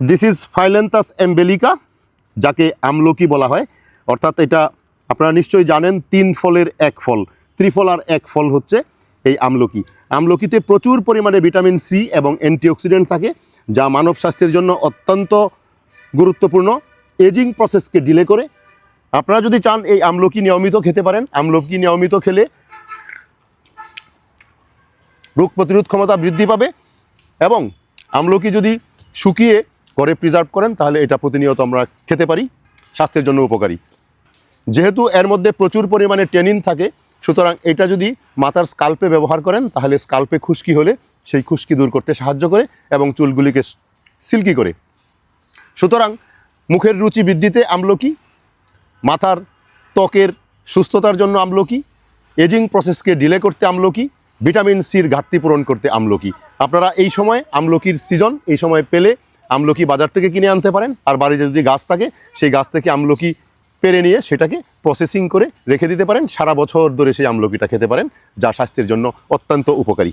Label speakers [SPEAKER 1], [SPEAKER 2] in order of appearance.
[SPEAKER 1] This is ফাইলেন্তাস এম্বেলিকা যাকে আমলকি বলা হয়। অর্থাৎ এটা আপনারা নিশ্চয়ই জানেন, তিন ফলের এক ফল। ত্রিফল আর এক ফল হচ্ছে এই আমলকি। আমলকিতে প্রচুর পরিমাণে ভিটামিন সি এবং অ্যান্টিঅক্সিডেন্ট থাকে, যা মানব স্বাস্থ্যের জন্য অত্যন্ত গুরুত্বপূর্ণ। এজিং প্রসেসকে ডিলে করে। আপনারা যদি চান এই আমলকি নিয়মিত খেতে পারেন, আমলকি নিয়মিত খেলে রোগ প্রতিরোধ ক্ষমতা বৃদ্ধি পাবে এবং আমলকি যদি শুকিয়ে করে প্রিজার্ভ করেন, তাহলে এটা প্রতিনিয়ত আমরা খেতে পারি, স্বাস্থ্যের জন্য উপকারী। যেহেতু এর মধ্যে প্রচুর পরিমাণে টেনিন থাকে, সুতরাং এটা যদি মাথার স্কাল্পে ব্যবহার করেন, তাহলে স্কাল্পে খুশকি হলে সেই খুশকি দূর করতে সাহায্য করে এবং চুলগুলিকে সিল্কি করে। সুতরাং মুখের রুচি বৃদ্ধিতে আমলকি, মাথার ত্বকের সুস্থতার জন্য আমলকি এজিং প্রসেসকে ডিলে করতে আমলকি ভিটামিন সির ঘাটতি পূরণ করতে আমলকি। আপনারা এই সময় আমলকির সিজন এই সময় পেলে আমলকি বাজার থেকে কিনে আনতে পারেন। আর বাড়িতে যদি গাছ থাকে, সেই গাছ থেকে আমলকি পেরে নিয়ে সেটাকে প্রসেসিং করে রেখে দিতে পারেন। সারা বছর ধরে সেই আমলকিটা খেতে পারেন, যা স্বাস্থ্যের জন্য অত্যন্ত উপকারী।